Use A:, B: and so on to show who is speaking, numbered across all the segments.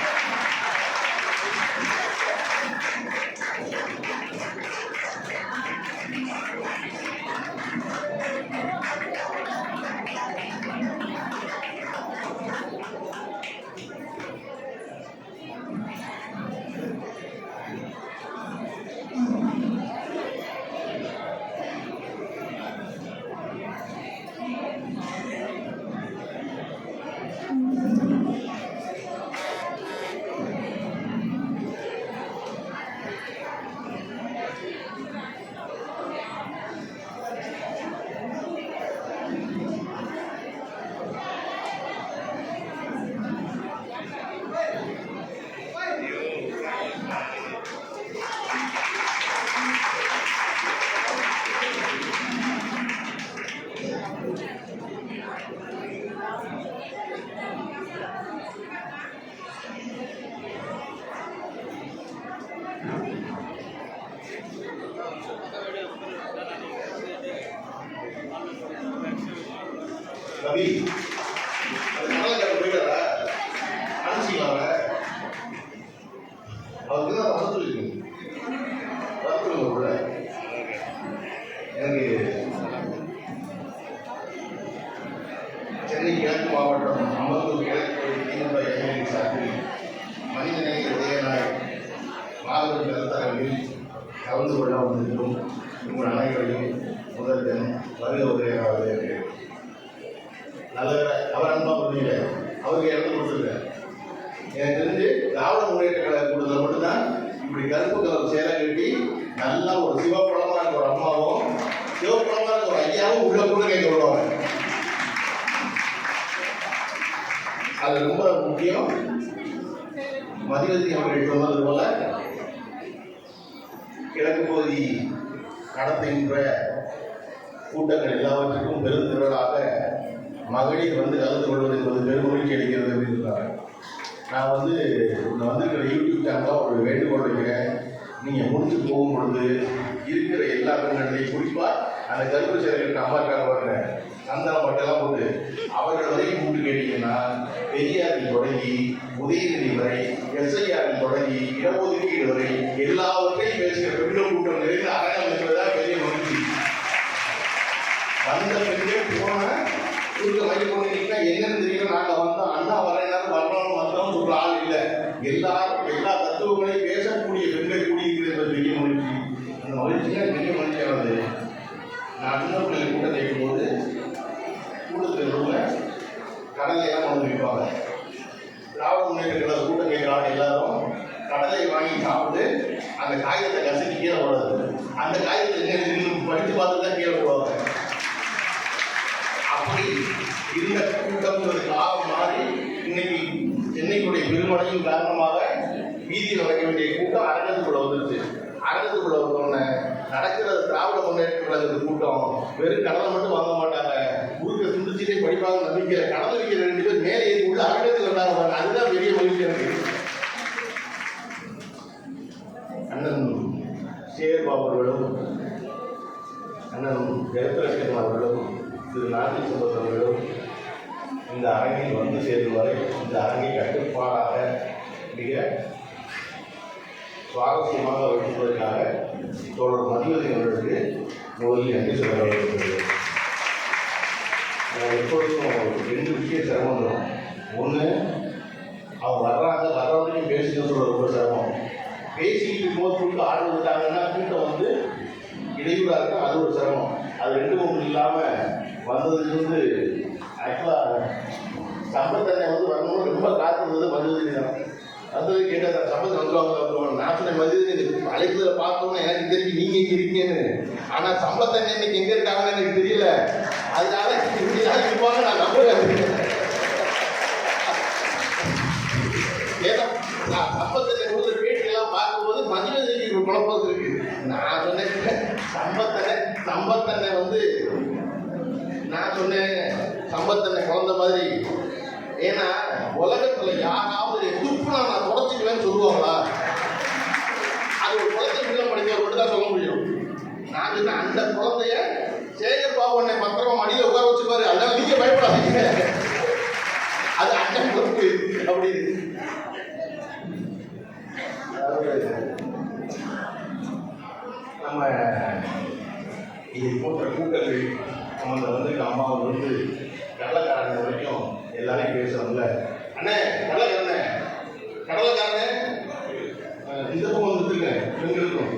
A: Thank you. Ravi அது கடலை போயிட்டாரா? அனுப்பிச்சிங்களா அவருக்கு தான் வர எனக்கு சென்னை கிழக்கு மாவட்டம் அம்பத்தூர் கிழக்கு திமுக எம்எல்ஏ சார்பில் மனிதநேய உதயநாள் மாபெரும் கருத்தரங்கில் கலந்து கொள்ள வந்திருக்கும் உங்கள் அனைவரையும் முதல் தினம் வருக உதயநாள் வரவேற்கிறேன் அவர் அன்பா பண்ணீங்க அவருக்கு இறந்து கொடுத்துருக்கேன் எனக்கு தெரிஞ்சு திராவிட முன்னேற்ற கழக கூட்டத்தில் மட்டும்தான் இப்படி கருப்பு கலர் சேலை கட்டி நல்லா ஒரு சிவப்பழமா இருக்க ஒரு அம்மாவும் சிவப்பழமா இருக்க ஒரு ஐயாவும் உள்ள கூட கேட்க விடுவாங்க அது ரொம்ப முக்கியம். மதிவதி அவர்கள் சொன்னது போல கிழக்கு பகுதி நடத்துகின்ற கூட்டங்கள் எல்லாவற்றுக்கும் பெருந்திரளாக மகளிர் வந்து கலந்து கொள்வது என்பது பெருமகிழ்ச்சி அளிக்கிறது அப்படின்றாங்க. நான் வந்து இந்த வந்திருக்கிற யூடியூப் சேனலாக ஒரு வேண்டுகோள் வைக்கிறேன். நீங்கள் முடிச்சு போகும் பொழுது இருக்கிற எல்லா பெண்களையும் குறிப்பாக அந்த கருப்பு சேலைகளுக்கு அம்மா இருக்காங்க பாருங்க சந்தனம் பட்டெல்லாம் போட்டு அவர்கள் வரைக்கும் கூப்பிட்டு கேட்டீங்கன்னா பெரியாரில் தொடங்கி உதயநிதி வரை எஸ்ஐஆரில் தொடங்கி இடஒதுக்கீடு வரை எல்லாவற்றையும் பேசுகிற பெண்கள் கூட்டம் நிறைந்த அரங்கம் என்பதுதான் பெரிய மகிழ்ச்சி. வந்த பெண்கள் போன இங்கே வழி போனீங்கன்னா என்னன்னு தெரியல நாங்கள் வந்தோம் அண்ணா வரேன்னாலும் வரணும் வந்தோம் சொல்ற ஆள் இல்லை. எல்லாரும் எல்லா தத்துவங்களையும் பேசக்கூடிய பெண்கள் கூடியிருக்கிறது பெரிய மகிழ்ச்சி அந்த மகிழ்ச்சியாக பெரிய மகிழ்ச்சியானது நான் சின்ன பிள்ளை கூட்டம் கேட்கும் போது கூட்டத்தில் உள்ள கடலை எல்லாம் கொண்டு வைப்பாங்க திராவிட முன்னேற்ற கழக கூட்டம் கேட்குறாங்க எல்லாரும் கடலை வாங்கி சாப்பிட்டு அந்த காகிதத்தை கசக்கி கீழே போடாது அந்த காகிதத்தை படித்து பார்த்து தான் கீழே போடுவாங்க. இருந்த கூட்டம் ஒரு காலம் மாறி இன்னைக்கு சென்னைக்குடைய பெருமழையின் காரணமாக வீதியில் நடக்க வேண்டிய கூட்டம் அரங்கத்துக்குள்ள வந்துருச்சு அரங்கத்துக்குள்ள வந்தோடனே நடக்கிற திராவிட முன்னேற்ற கழகத்து கூட்டம் வெறும் கடலை மட்டும் வாங்க மாட்டாங்க ஊருக்கு துண்டிச்சிட்டே படிப்பாங்க நம்பிக்கை கடலை விற்கிற ரெண்டு பேர் மேலே ஏறி உள்ள அரங்கத்துக்கு வந்தாங்க அதுதான் பெரிய மகிழ்ச்சி எனக்கு அண்ணன் சேர்பாபு பாபர்களும் அண்ணன் ஜெயபிரசன் அவர்களும் திரு நாட்டி சுந்தர் அவர்களும் இந்த அரங்கில் வந்து சேரும் வரை இந்த அரங்கை கட்டுப்பாடாக மிக சுவாரஸ்யமாக வைத்திருப்பதற்காக தோழர் மதிவதி அவர்களுக்கு முதலில் நன்றி சொல்ல வேண்டும் எப்பொழுதும் ரெண்டு முக்கிய சிரமம் ஒன்று அவங்க வர்றாங்க வர்றவரையும் பேசிக்கணும்னு ரொம்ப சிரமம். பேசிக்கிட்டு இருக்கும்போது கூட்டம் ஆள் வந்துட்டாங்கன்னா கூட்டம் வந்து இடையூறாக இருக்கும் அது ஒரு சிரமம். அது ரெண்டும் ஒன்று இல்லாமல் வந்ததுலேருந்து ஆக்சுவலாக சம்பத்தனை வந்து வரணும்னு ரொம்ப காத்திருந்தது மதுவதி தான் வந்தது கேட்டால் சம்பத் வந்துருவாங்க வந்துருவாங்க நான் சொன்ன மதுவதி அழைப்புல பார்த்தோம்னா எனக்கு தெரிஞ்சு நீங்கள் எங்கே இருக்கீங்கன்னு. ஆனால் சம்பத்தனை இன்னைக்கு எங்கே இருக்காங்கன்னு எனக்கு தெரியல. அதனால இப்படி தான் இருப்பாங்க நான் நம்புறேன். சொன்னேன் சம்பத்தனை குழந்த மாதிரி ஏன்னா உலகத்துல யாராவது எதிர்ப்பு நான் தொடச்சிக்குவேன்னு சொல்லுவாங்களா? அது ஒரு குழந்தை பிள்ளை படித்தவர் மட்டும் தான் சொல்ல முடியும். நான் சொன்னேன் அந்த குழந்தைய சேகர் பாபு அண்ணை பத்திரமா அடியில் உட்கார வச்சுப்பாரு அதனால நீங்க பயப்படாதீங்க. அது அண்ணன் பொறுப்பு அப்படின்னு. நம்ம இது போன்ற கூட்டங்கள் நம்ம வந்து அம்மாவை வந்து கடலைக்காரங்க வரைக்கும் எல்லாரையும் பேசுறோம்ல அண்ணே கடலைக்காரனே. கடலைக்காரனே. இந்த பக்கம் வந்துருங்க பெண்களுக்கும்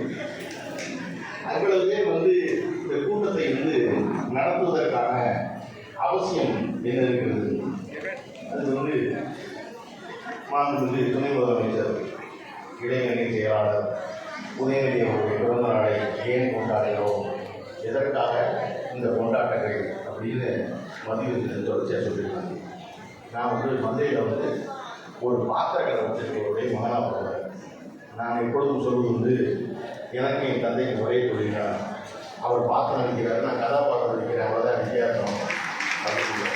A: அவ்வளவு பேர் வந்து இந்த கூட்டத்தை வந்து நடத்துவதற்கான அவசியம் என்ன இருக்கிறது? அது வந்து மாண்புமிகு துணை முதலமைச்சர் இளைஞரணி செயலாளர் உதயநிதி அவருடைய பிறந்த நாளை ஏன் கொண்டாடுகிறோம்? எதற்காக இந்த கொண்டாட்டங்கள் அப்படின்னு மதியத்தில் தொடர்ச்சியாக சொல்லியிருக்காங்க. நான் வந்து மதுரையில் வந்து ஒரு பாத்திர கடை மகனாக பிறந்தேன் நான் எப்பொழுதும் சொல்வது வந்து எனக்கு என் தந்தைக்கு ஒரே தொழில்தான். அவர் பாத்திரம் நடிக்கிறார் நான் கதாபாத்திரம் நடிக்கிறேன் அவ்வளோதான் வித்தியாசம் அப்படின்னு.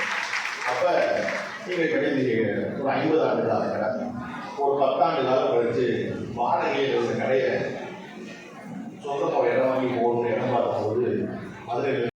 A: அப்போ நீங்கள் கடைசி ஒரு ஐம்பது ஆண்டு கால கடை ஒரு பத்தாண்டு காலம் கழித்து வாடகையில் இருந்த கடையை சொந்தமாக இடம் வாங்கி போகணும்னு இடம் பார்த்தபோது மதுரையில்